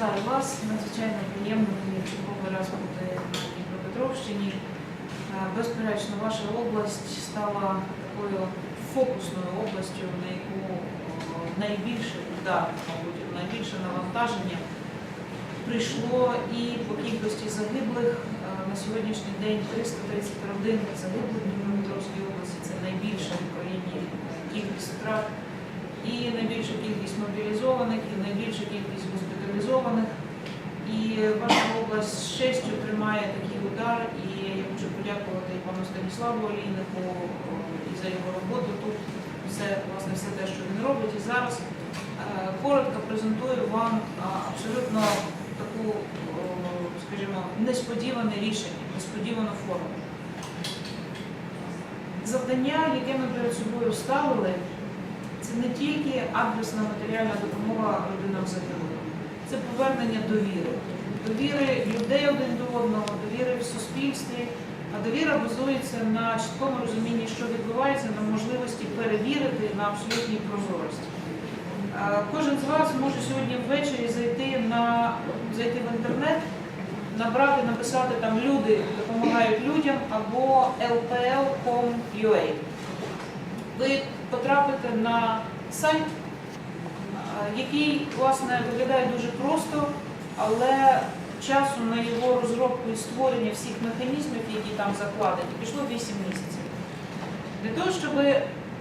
Вітаю вас. Надзвичайно приємно мені черговий раз бути на Дніпропетровщині. Е, Безперечно, ваша область стала такою фокусною областю, на яку найбільше удар, мабуть, найбільше навантаження прийшло і по кількості загиблих. Е, На сьогоднішній день 331 загиблих в Дніпропетровській області. Це найбільша в Україні кількість втрат і найбільша кількість мобілізованих, і найбільша кількість госпіталізованих. І ваша область з честю тримає такий удар. І я хочу подякувати і пану Станіславу Олійнику і за його роботу. Тут все, власне, все те, що він робить. І зараз е, коротко презентую вам абсолютно таку, скажімо, несподіване рішення, несподівану форму. Завдання, яке ми перед собою ставили, це не тільки адресна матеріальна допомога родинам загиблих, це повернення довіри. Довіри людей один до одного, довіри в суспільстві. А довіра базується на чіткому розумінні, що відбувається, на можливості перевірити на абсолютній прозорості. Кожен з вас може сьогодні ввечері зайти на зайти в інтернет, набрати, написати там люди допомагають людям або lpl.com.ua. Ви потрапите на сайт, який, власне, виглядає дуже просто, але часу на його розробку і створення всіх механізмів, які там закладені, пішло 8 місяців. Для того, щоб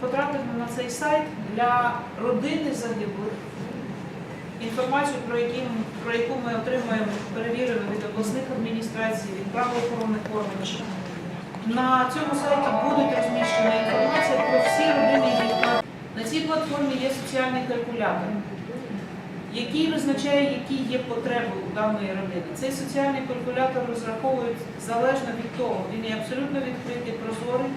потрапити на цей сайт для родини загиблих, інформацію, про, які, про яку ми отримуємо перевірено від обласних адміністрацій, від правоохоронних органів, на цьому сайті буде розміщена інформація про всі родини, платформі є соціальний калькулятор, який визначає, які є потреби у даної родини. Цей соціальний калькулятор розраховують залежно від того, він є абсолютно відкритий, прозорий.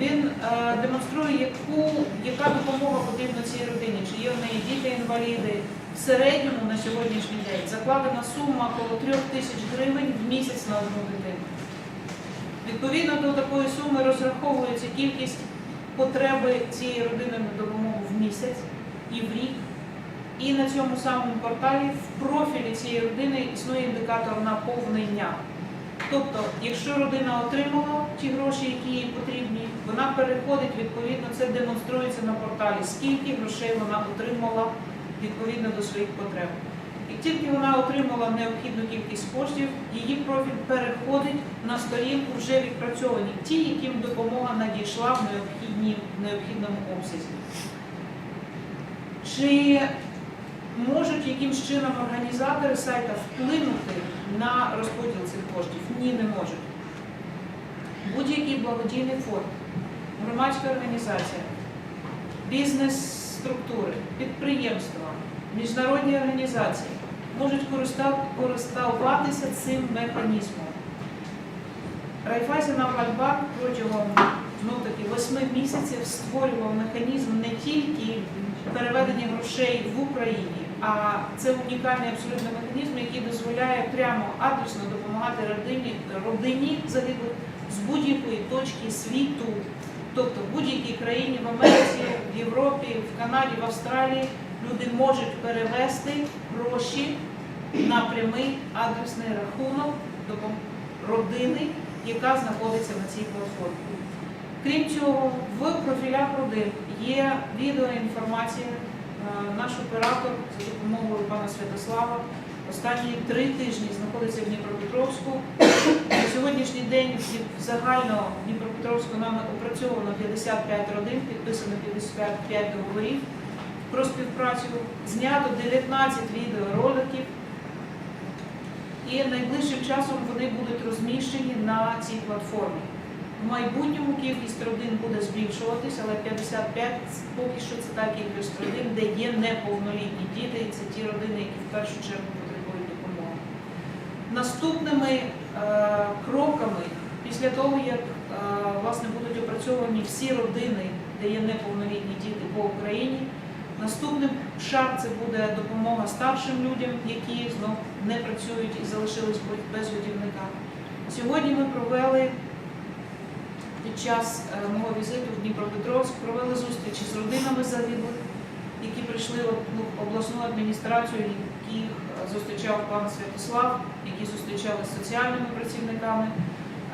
Він е, демонструє, яку, яка допомога потрібна цій родині, чи є в неї діти-інваліди. В середньому на сьогоднішній день закладена сума коло 3 тисяч гривень в місяць на одну дитину. Відповідно до такої суми розраховується кількість потреби цієї родини на допомогу в місяць і в рік. І на цьому самому порталі в профілі цієї родини існує індикатор наповнення. Тобто, якщо родина отримала ті гроші, які їй потрібні, вона переходить, відповідно, це демонструється на порталі, скільки грошей вона отримала відповідно до своїх потреб. Як тільки вона отримала необхідну кількість коштів, її профіль переходить на сторінку вже відпрацьовані, ті, яким допомога надійшла в в необхідному обсязі. Чи можуть якимсь чином організатори сайта вплинути на розподіл цих коштів? Ні, не можуть. Будь-який благодійний фонд, громадська організація, бізнес-структури, підприємства, міжнародні організації можуть користуватися цим механізмом. Райфайзенавальбанк протягом знов таки восьми місяців створював механізм не тільки переведення грошей в Україні, а це унікальний абсолютно механізм, який дозволяє прямо адресно допомагати родині, родині загиблих з будь-якої точки світу, тобто в будь-якій країні в Америці, в Європі, в Канаді, в Австралії люди можуть перевести гроші на прямий адресний рахунок допом- родини, яка знаходиться на цій платформі. Крім цього, в профілях родин є відеоінформація. Е, Наш оператор за допомогою пана Святослава останні три тижні знаходиться в Дніпропетровську. На сьогоднішній день загально в Дніпропетровську нами опрацьовано 55 родин, підписано 55 договорів про співпрацю, знято 19 відеороликів. І найближчим часом вони будуть розміщені на цій платформі. В майбутньому кількість родин буде збільшуватись, але 55 поки що це та кількість родин, де є неповнолітні діти, і це ті родини, які в першу чергу потребують допомоги. Наступними е, кроками, після того, як е, власне будуть опрацьовані всі родини, де є неповнолітні діти по Україні, наступним шаг це буде допомога старшим людям, які знов не працюють і залишились без годівника. Сьогодні ми провели під час е, мого візиту в Дніпропетровськ провели зустрічі з родинами загиблих, які прийшли в обласну адміністрацію, яких е, зустрічав пан Святослав, які зустрічали з соціальними працівниками.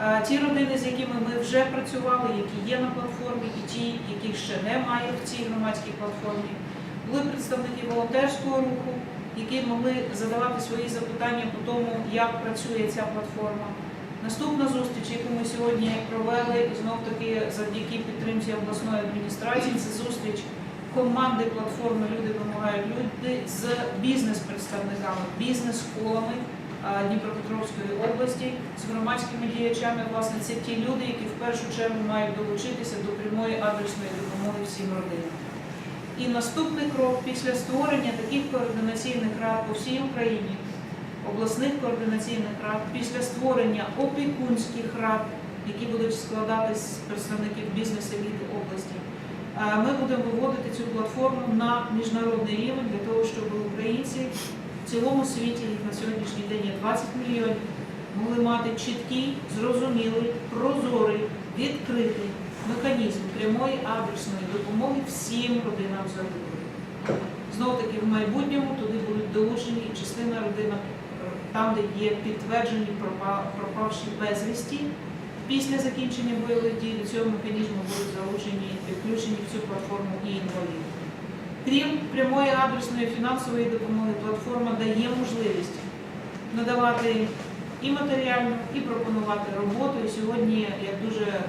Е, Ті родини, з якими ми вже працювали, які є на платформі, і ті, яких ще немає в цій громадській платформі, були представники волонтерського руху, які могли задавати свої запитання по тому, як працює ця платформа. Наступна зустріч, яку ми сьогодні провели, знов таки завдяки підтримці обласної адміністрації, це зустріч команди платформи Люди допомагають люди з бізнес-представниками, бізнес-школами Дніпропетровської області, з громадськими діячами. Власне, це ті люди, які в першу чергу мають долучитися до прямої адресної допомоги всім родинам. І наступний крок після створення таких координаційних рад по всій Україні, обласних координаційних рад, після створення опікунських рад, які будуть складатись з представників бізнес-еліти області. Е, Ми будемо виводити цю платформу на міжнародний рівень для того, щоб українці в цілому світі їх на сьогоднішній день є 20 мільйонів, могли мати чіткий, зрозумілий, прозорий, відкритий механізм прямої адресної допомоги всім родинам загиблих. Знов таки в майбутньому туди будуть долучені і частина родинок е, там, де є підтверджені пропа- пропавші безвісті. Після закінчення бойових дій до цього механізму будуть залучені і підключені в цю платформу і інваліди. Крім прямої адресної фінансової допомоги, платформа дає можливість надавати і матеріальну, і пропонувати роботу. І сьогодні я дуже е,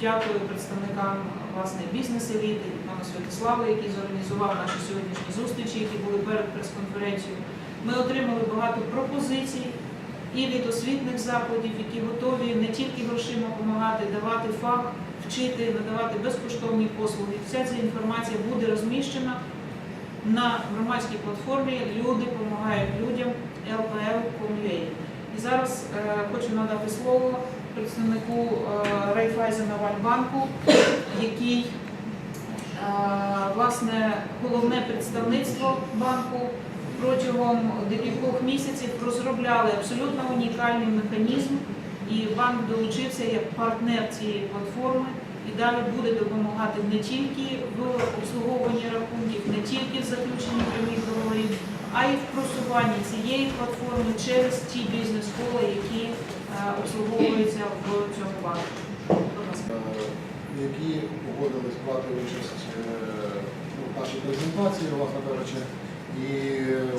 дякую представникам власне бізнес-еліти, пану Святославу, який зорганізував наші сьогоднішні зустрічі, які були перед прес-конференцією. Ми отримали багато пропозицій і від освітних закладів, які готові не тільки грошима допомагати, давати фах, вчити, надавати безкоштовні послуги. Вся ця інформація буде розміщена на громадській платформі Люди допомагають людям LPL.com.ua. І зараз е, хочу надати слово представнику е, Райфайзена Вальбанку, який е, власне головне представництво банку протягом декількох місяців розробляли абсолютно унікальний механізм, і банк долучився як партнер цієї платформи і далі буде допомагати не тільки в обслуговуванні рахунків, не тільки в заключенні прямих договорів, а й в просуванні цієї платформи через ті бізнес-школи, які е, обслуговуються в цьому банку. Е, які погодились брати участь е, в нашій презентації, власне кажучи. І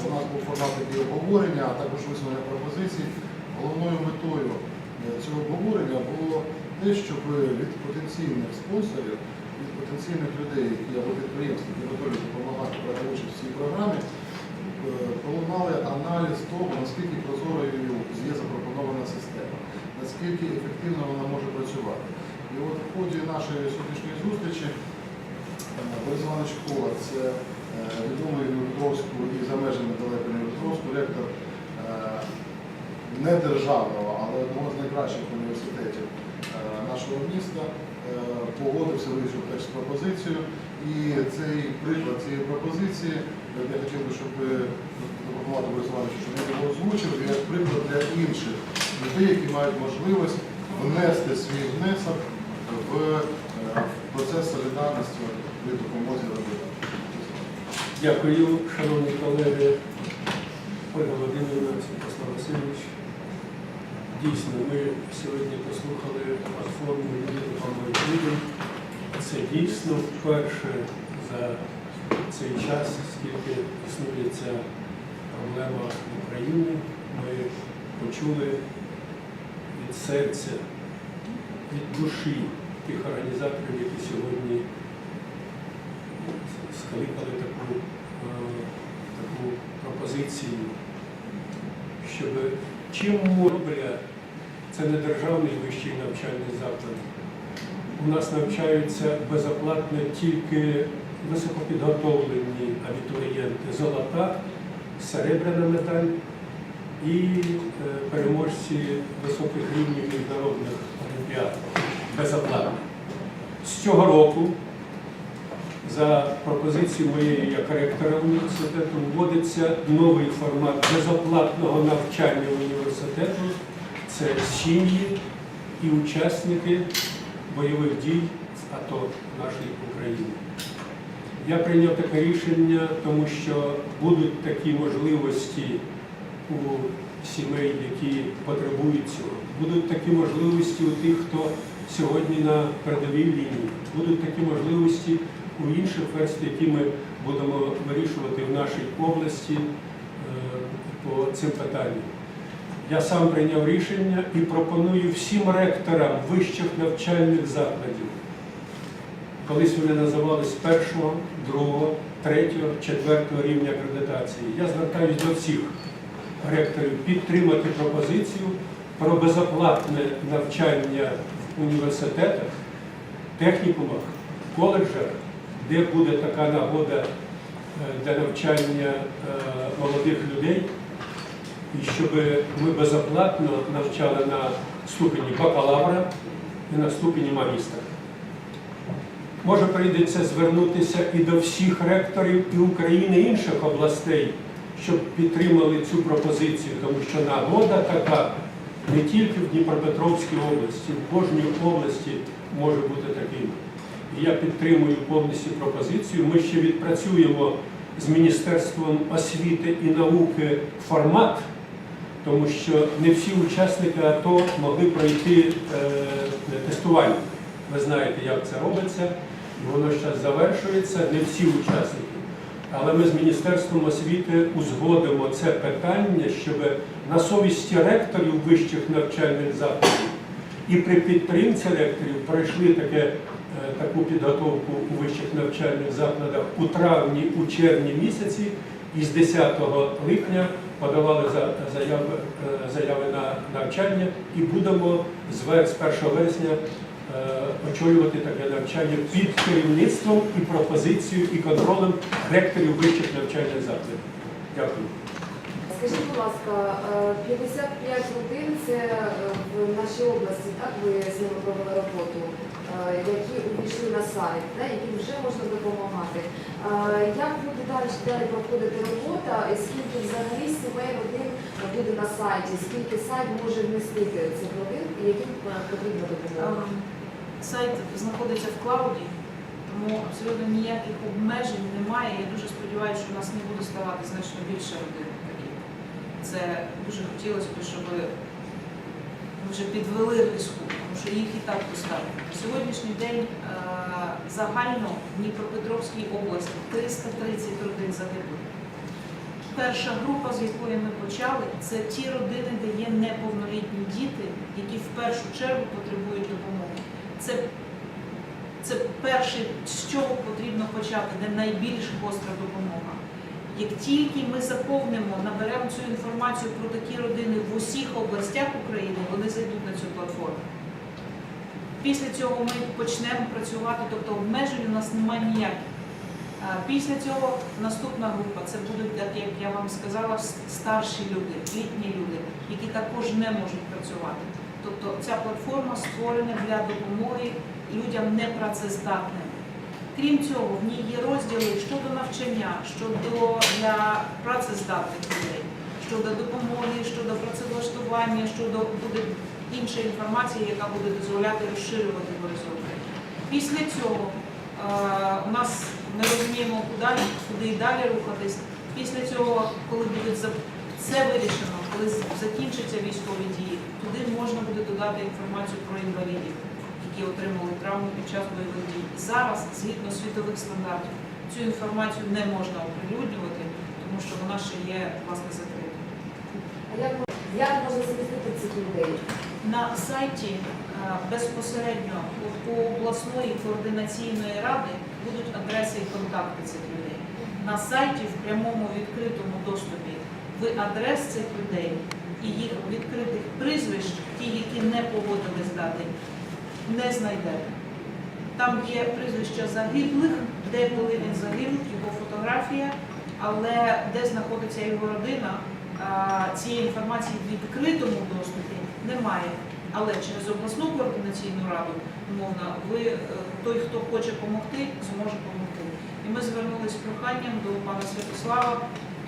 у нас був формат такі обговорення, а також висунення пропозицій. Головною метою е, цього обговорення було те, щоб від потенційних спонсорів, від потенційних людей, які або підприємств, які готові допомагати брати участь в цій програмі, е, пролунали аналіз того, наскільки прозорою є запропонована система, наскільки ефективно вона може працювати. І от в ході нашої сьогоднішньої зустрічі е, Борис Іванович Кола, це е, відомий в Дніпровську і за межами далеко Дніпровську ректор е, не державного, але одного з найкращих університетів нашого міста, погодився вийшов теж з пропозицією. І цей приклад цієї пропозиції, я хотів би, щоб запропонувати Борис Івановичу, щоб він його озвучив, як приклад для інших людей, які мають можливість внести свій внесок в е, процес солідарності при допомозі родинам. Дякую, шановні колеги, Ольга Володимирівна, Святослав Васильович. Дійсно, ми сьогодні послухали платформу «Люди людям». Це дійсно вперше за цей час, скільки існує ця проблема Україні, ми почули від серця, від душі тих організаторів, які сьогодні скликали таку, е, таку пропозицію, щоб чим Морбеля це не державний вищий навчальний заклад. У нас навчаються безоплатно тільки високопідготовлені абітурієнти золота, серебряна медаль і е, переможці високих рівнів міжнародних олімпіад безоплатно. З цього року за пропозицією моєї як ректора університету вводиться новий формат безоплатного навчання університету. Це сім'ї і учасники бойових дій АТО нашої України. Я прийняв таке рішення, тому що будуть такі можливості у сімей, які потребують цього. Будуть такі можливості у тих, хто сьогодні на передовій лінії. Будуть такі можливості у інших верств, які ми будемо вирішувати в нашій області е, по цим питанням. Я сам прийняв рішення і пропоную всім ректорам вищих навчальних закладів. Колись вони називались першого, другого, третього, четвертого рівня акредитації. Я звертаюся до всіх ректорів підтримати пропозицію про безоплатне навчання в університетах, технікумах, коледжах, де буде така нагода е, для навчання е, молодих людей, і щоб ми безоплатно навчали на ступені бакалавра і на ступені магістра. Може прийдеться звернутися і до всіх ректорів і України інших областей, щоб підтримали цю пропозицію, тому що нагода така не тільки в Дніпропетровській області, в кожній області може бути таким. І я підтримую повністю пропозицію. Ми ще відпрацюємо з Міністерством освіти і науки формат, тому що не всі учасники АТО могли пройти е, тестування. Ви знаєте, як це робиться, воно зараз завершується, не всі учасники. Але ми з Міністерством освіти узгодимо це питання, щоб на совісті ректорів вищих навчальних закладів і при підтримці ректорів пройшли таке, е, таку підготовку у вищих навчальних закладах у травні, у червні місяці, і з 10 липня подавали заяви, е, заяви на навчання. І будемо з з 1 вересня очолювати таке навчання під керівництвом і пропозицією і контролем ректорів вищих навчальних закладів. Дякую. Скажіть, будь ласка, е, 55 годин це е, в нашій області, так ви з ними провели роботу, е, які увійшли на сайт, да, яким вже можна допомагати. Е, Як буде далі, далі проходити робота, і скільки взагалі сімей родин буде на сайті, скільки сайт може вмістити цих родин, і яким е, потрібна допомога? Ем, Сайт знаходиться в клауді, тому абсолютно ніяких обмежень немає. Я дуже сподіваюся, що у нас не буде ставати значно більше родин таких. Це дуже хотілося б, щоб ми вже підвели риску, тому що їх і так достатньо. На сьогоднішній день е, загально в Дніпропетровській області 330 родин загиблих. Перша група, з якої ми почали, це ті родини, де є неповнолітні діти, які в першу чергу потребують допомоги. Це, це перше, з чого потрібно почати, де найбільш гостра допомога. Як тільки ми заповнимо, наберемо цю інформацію про такі родини в усіх областях України, вони зайдуть на цю платформу. Після цього ми почнемо працювати, тобто обмежень у нас немає ніяких. Після цього наступна група це будуть, як я вам сказала, старші люди, літні люди, які також не можуть працювати. Тобто ця платформа створена для допомоги людям непрацездатним. Крім цього, в ній є розділи щодо навчання, щодо для працездатних людей, щодо допомоги, щодо працевлаштування, щодо буде інша інформація, яка буде дозволяти розширювати горизонти. Після цього е, у нас ми розуміємо, куди, і далі рухатись. Після цього, коли буде це вирішено, коли закінчаться військові дії, туди можна буде додати інформацію про інвалідів, які отримали травму під час бойових дій. Зараз, згідно світових стандартів, цю інформацію не можна оприлюднювати, тому що вона ще є власне закрита. А як, як можна захистити цих людей? На сайті е, безпосередньо у обласної координаційної ради будуть адреси і контакти цих людей. На сайті в прямому відкритому доступі ви адрес цих людей і їх відкритих прізвищ, ті, які не погодились дати, не знайдете. Там є прізвища загиблих, де коли він загинув, його фотографія, але де знаходиться його родина, цієї інформації в відкритому доступі немає. Але через обласну координаційну раду, умовно, ви, е, той, хто хоче допомогти, зможе допомогти. І ми звернулися з проханням до пана Святослава.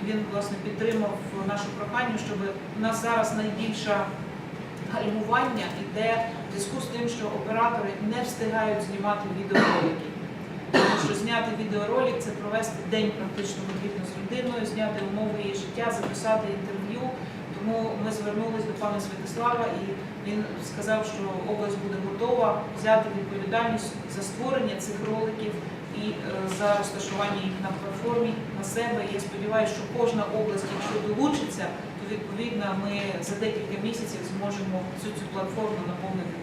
Він власне підтримав наше прохання, щоб у нас зараз найбільша гальмування іде в зв'язку з тим, що оператори не встигають знімати відеоролики. Тому що зняти відеоролик це провести день практично потрібно з людиною, зняти умови її життя, записати інтерв'ю. Тому ми звернулись до пана Святослава і він сказав, що область буде готова взяти відповідальність за створення цих роликів і е, за розташування їх на платформі на себе. Я сподіваюся, що кожна область, якщо долучиться, то відповідно ми за декілька місяців зможемо цю цю платформу наповнити на